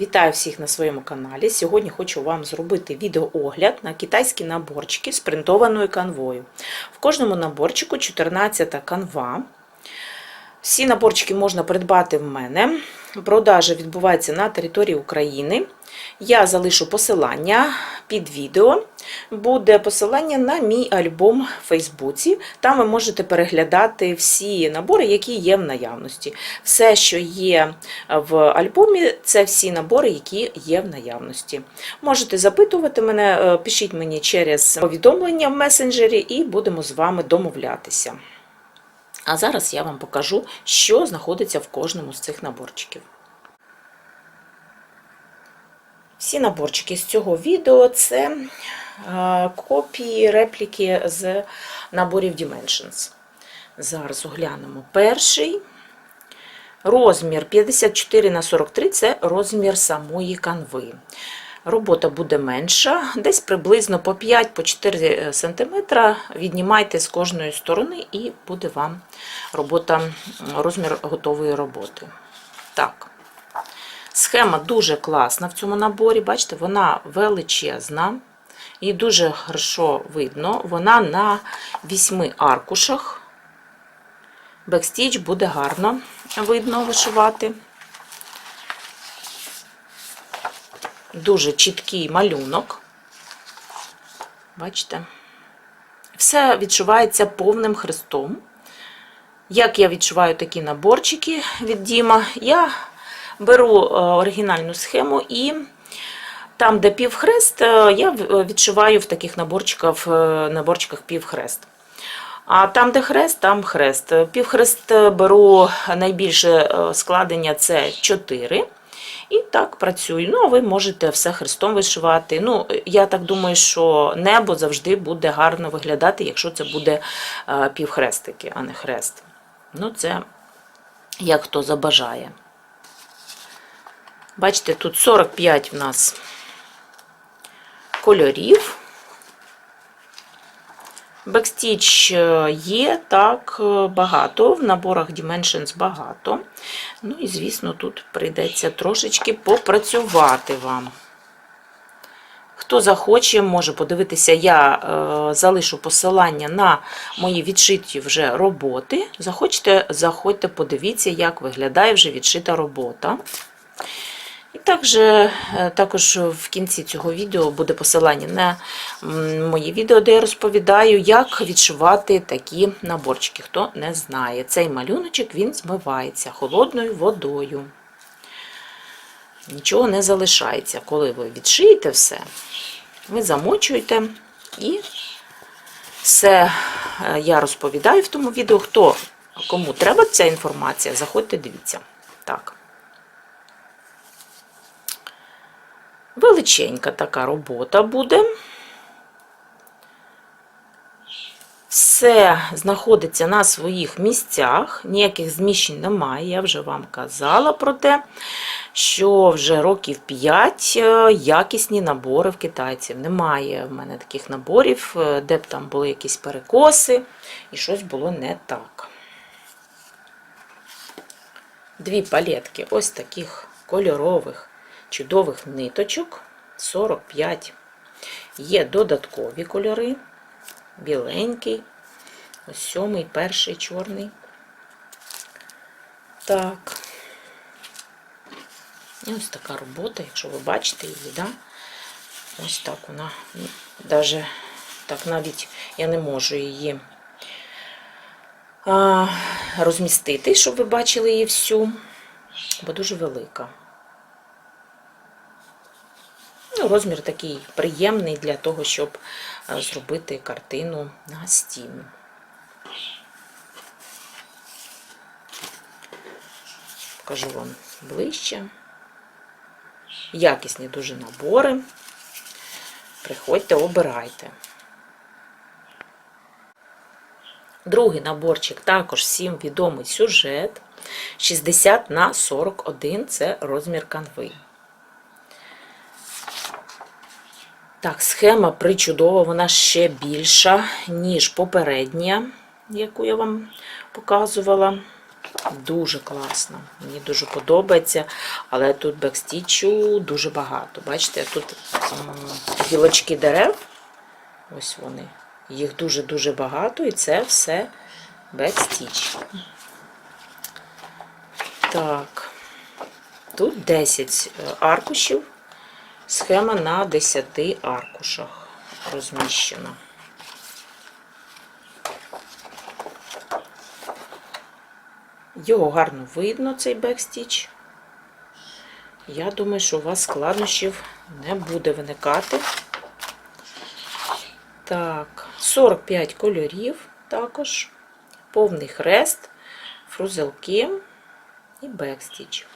Вітаю всіх на своєму каналі. Сьогодні хочу вам зробити відеоогляд на китайські наборчики з принтованою канвою. В кожному наборчику 14 канва. Всі наборчики можна придбати в мене. Продажа відбувається на території України. Я залишу посилання під відео. Буде посилання на мій альбом в Фейсбуці. Там ви можете переглядати всі набори, які є в наявності. Все, що є в альбомі, це всі набори, які є в наявності. Можете запитувати мене, е, пишіть мені через повідомлення в месенджері, і будемо з вами домовлятися. А зараз я вам покажу, що знаходиться в кожному з цих наборчиків. Всі наборчики з цього відео це копії, репліки з наборів Dimensions. Зараз оглянемо перший. Розмір 54 на 43 це розмір самої канви. Робота буде менша, десь приблизно по 5-4 см віднімайте з кожної сторони, і буде вам робота, розмір готової роботи. Так. Схема дуже класна в цьому наборі. Бачите, вона величезна і дуже хорошо видно. Вона на 8 аркушах. Бекстіч буде гарно видно вишивати. Дуже чіткий малюнок. Бачите? Все відчувається повним хрестом. Як я відчуваю такі наборчики від Діма, я беру оригінальну схему і там, де півхрест, я відшиваю в таких наборчиках, наборчиках півхрест. А там, де хрест, там хрест. Півхрест беру найбільше складення це 4. І так працюю. Ну, а ви можете все хрестом вишивати. Ну, я так думаю, що небо завжди буде гарно виглядати, якщо це буде півхрестики, а не хрест. Ну, це як хто забажає. Бачите, тут 45 в нас кольорів. Бекстіч є так багато, в наборах Dimensions багато. Ну і, звісно, тут прийдеться трошечки попрацювати вам. Хто захоче, може подивитися, я е, залишу посилання на мої відшиті вже роботи. Захочете, заходьте, подивіться, як виглядає вже відшита робота. І також, в кінці цього відео буде посилання на мої відео, де я розповідаю, як відшивати такі наборчики. Хто не знає, цей малюночок він змивається холодною водою. Нічого не залишається. Коли ви відшиєте все, ви замочуєте і все я розповідаю в тому відео. Хто кому треба ця інформація, заходьте, дивіться. Так. Величенька така робота буде. Все знаходиться на своїх місцях, ніяких зміщень немає. Я вже вам казала про те, що вже років 5 якісні набори в китайців. Немає в мене таких наборів, де б там були якісь перекоси, і щось було не так. Дві палетки ось таких кольорових чудових ниточок 45. Є додаткові кольори, біленький, ось сьомий, перший чорний. Так. І ось така робота, якщо ви бачите її, да? ось так вона, навіть так навіть я не можу її а, розмістити, щоб ви бачили її всю, бо дуже велика. Ну, Розмір такий приємний для того, щоб зробити картину на стіну. Покажу вам ближче. Якісні дуже набори. Приходьте, обирайте. Другий наборчик також всім відомий сюжет. 60 на 41 це розмір канви. Так, схема причудова, вона ще більша, ніж попередня, яку я вам показувала. Дуже класно. Мені дуже подобається. Але тут бекстічу дуже багато. Бачите, тут гілочки дерев. Ось вони. Їх дуже-дуже багато, і це все бекстіч. Так. Тут 10 аркушів. Схема на 10 аркушах розміщена. Його гарно видно, цей бекстіч. Я думаю, що у вас складнощів не буде виникати. Так, 45 кольорів також, повний хрест, фрузелки і бекстіч.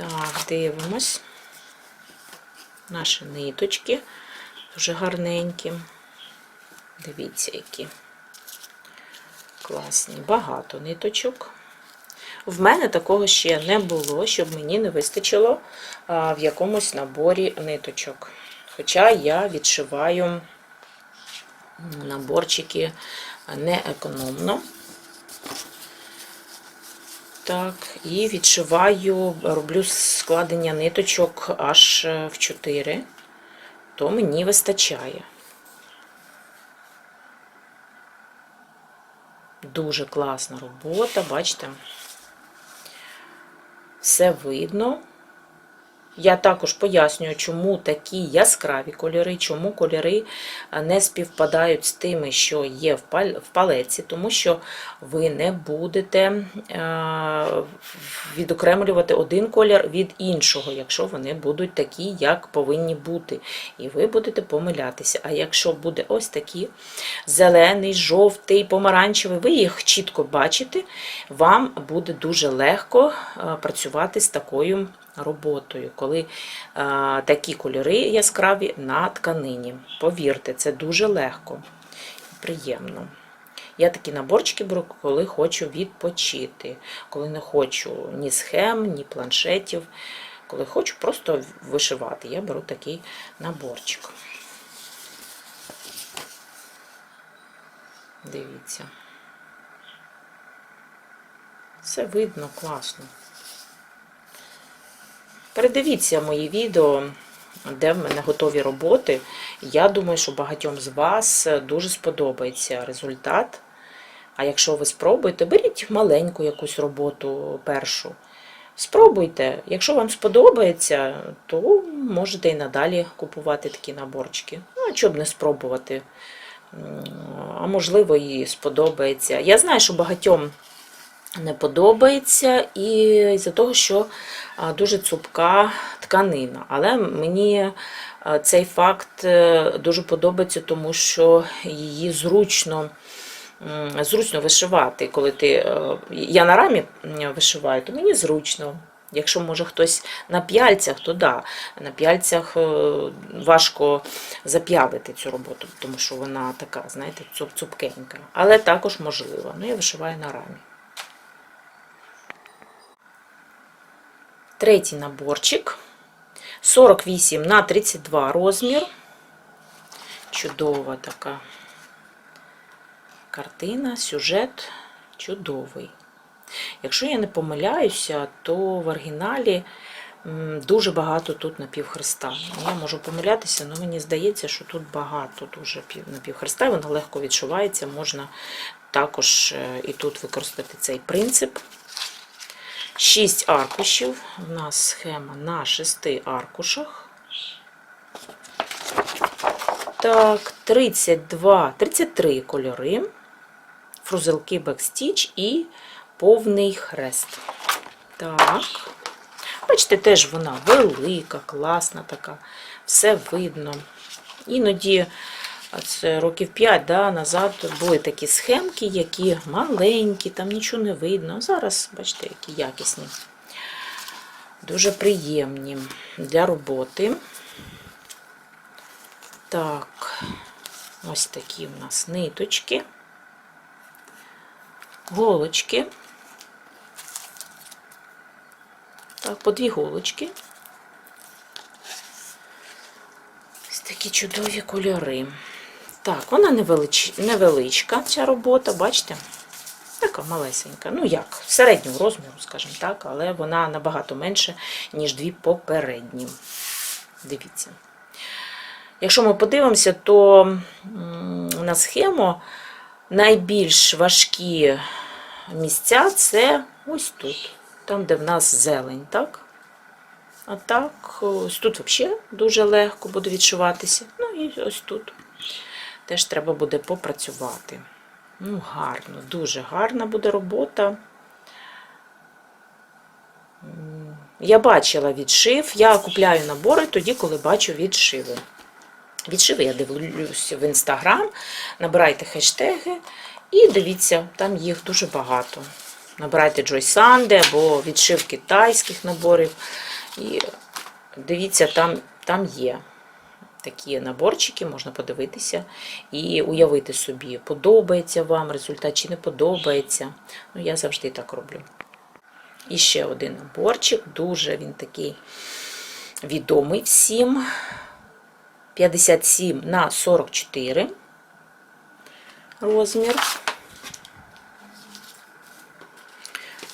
Так, дивимось. Наші ниточки дуже гарненькі. Дивіться, які класні. Багато ниточок. В мене такого ще не було, щоб мені не вистачило в якомусь наборі ниточок. Хоча я відшиваю наборчики не економно. Так, і відшиваю, роблю складення ниточок аж е, в 4, то мені вистачає. Дуже класна робота, бачите? Все видно. Я також пояснюю, чому такі яскраві кольори, чому кольори не співпадають з тими, що є в палеці, тому що ви не будете е, відокремлювати один колір від іншого, якщо вони будуть такі, як повинні бути. І ви будете помилятися. А якщо буде ось такі зелений, жовтий, помаранчевий, ви їх чітко бачите, вам буде дуже легко е, працювати з такою роботою, коли е, такі кольори яскраві на тканині. Повірте, це дуже легко і приємно. Я такі наборчики беру, коли хочу відпочити, коли не хочу ні схем, ні планшетів. Коли хочу просто вишивати, я беру такий наборчик. Дивіться. Все видно класно. Передивіться мої відео, де в мене готові роботи. Я думаю, що багатьом з вас дуже сподобається результат. А якщо ви спробуєте, беріть маленьку якусь роботу першу. Спробуйте. Якщо вам сподобається, то можете і надалі купувати такі наборчики. Ну, а чого б не спробувати? А можливо, і сподобається. Я знаю, що багатьом не подобається, і з-за того, що дуже цупка тканина. Але мені цей факт е, дуже подобається, тому що її зручно. Зручно вишивати, коли ти. е, Я на рамі вишиваю, то мені зручно. Якщо може хтось на п'яльцях, то да, на п'яльцях е, важко зап'явити цю роботу, тому що вона така, знаєте, цупкенька. Але також можливо. Ну, я вишиваю на рамі. Третій наборчик 48 на 32 розмір. Чудова така картина, сюжет чудовий. Якщо я не помиляюся, то в оригіналі дуже багато тут напівхреста. Я можу помилятися, але мені здається, що тут багато дуже напівхреста, воно легко відшивається, можна також е, і тут використати цей принцип. 6 аркушів. У нас схема на 6 аркушах. Так, 32, 33 кольори, фрузелки бекстіч і повний хрест. Так. Бачите, теж вона велика, класна така, все видно. Іноді, це років 5 да, назад були такі схемки, які маленькі, там нічого не видно. А Зараз, бачите, які якісні. Дуже приємні для роботи. Так, ось такі у нас ниточки, голочки. Так, по дві голочки. Ось такі чудові кольори. Так, вона невелич... невеличка, ця робота, бачите? Така малесенька. Ну як, середнього розміру, скажімо так, але вона набагато менше, ніж дві попередні. Дивіться. Якщо ми подивимося, то на схему найбільш важкі місця це ось тут, там, де в нас зелень, так? А так, ось тут взагалі дуже легко буде відшиватися. Ну і ось тут теж треба буде попрацювати. Ну, гарно, дуже гарна буде робота. Я бачила відшив, я купляю набори тоді, коли бачу відшиви. Відшиви я дивлюся в інстаграм, набирайте хештеги і дивіться, там їх дуже багато. Набирайте Joy Sunday або відшив китайських наборів. І дивіться, там, там є такі наборчики, можна подивитися і уявити собі, подобається вам результат чи не подобається. Ну, я завжди так роблю. І ще один наборчик, дуже він такий відомий всім. 57 на 44 розмір.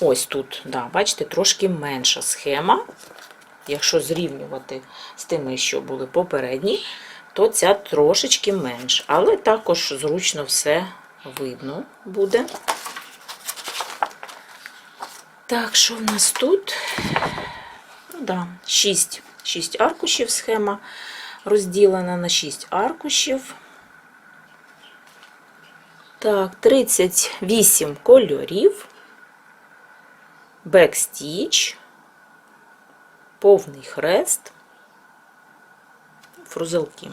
Ось тут, да, бачите, трошки менша схема. Якщо зрівнювати з тими, що були попередні, то ця трошечки менш. Але також зручно все видно буде. Так, що в нас тут? Ну, да, 6, 6 аркушів схема розділена на 6 аркушів. Так, 38 кольорів, бекстіч, повний хрест, фрузелки.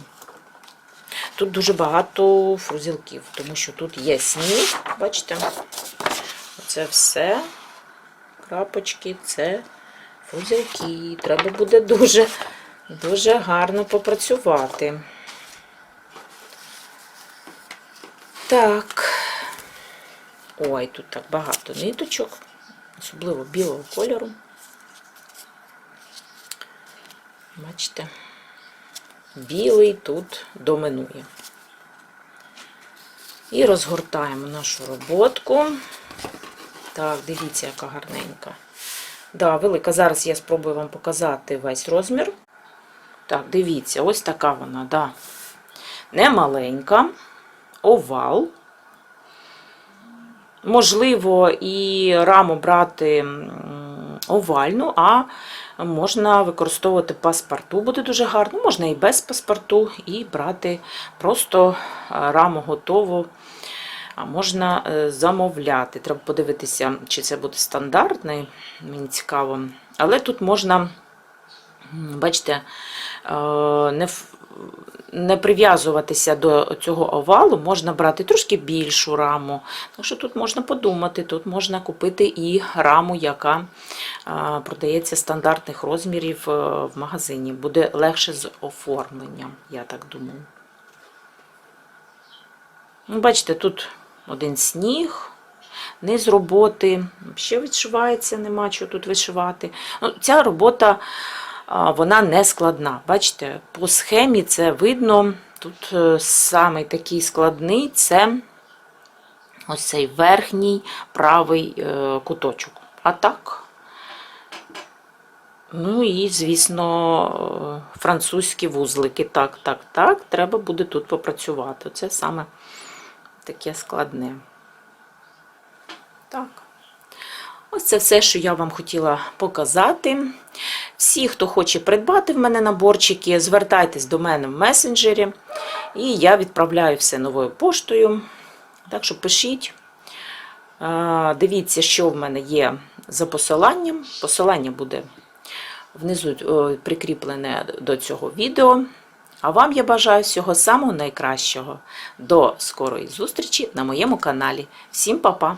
Тут дуже багато фрузелків, тому що тут є сніг, бачите, це все, крапочки, це фрузелки. Треба буде дуже Дуже гарно попрацювати. Так. Ой, тут так багато ниточок, особливо білого кольору. Бачите, білий тут доминує. І розгортаємо нашу роботку. Так, дивіться, яка гарненька. Да, велика. Зараз я спробую вам показати весь розмір. Так, дивіться, ось така вона, да. Не маленька, овал. Можливо, і раму брати овальну, а можна використовувати паспорту, буде дуже гарно. Можна і без паспорту, і брати просто раму готову. А можна е, замовляти. Треба подивитися, чи це буде стандартний, мені цікаво. Але тут можна, бачите, не не прив'язуватися до цього овалу, можна брати трошки більшу раму. Так що тут можна подумати, тут можна купити і раму, яка продається стандартних розмірів е, в магазині. Буде легше з оформленням, я так думаю. Ну, Бачите, тут один сніг. Низ роботи, ще відшивається, нема чого тут вишивати. Ну, Ця робота вона не складна. Бачите, по схемі це видно. Тут е, саме такий складний це ось цей верхній правий е, куточок. А так, ну і, звісно, е, французькі вузлики. Так, так, так, треба буде тут попрацювати. Це саме таке складне. Так. Ось це все, що я вам хотіла показати. Всі, хто хоче придбати в мене наборчики, звертайтесь до мене в месенджері, і я відправляю все новою поштою. Так що пишіть, дивіться, що в мене є за посиланням. Посилання буде внизу прикріплене до цього відео. А вам я бажаю всього самого найкращого. До скорої зустрічі на моєму каналі. Всім па-па!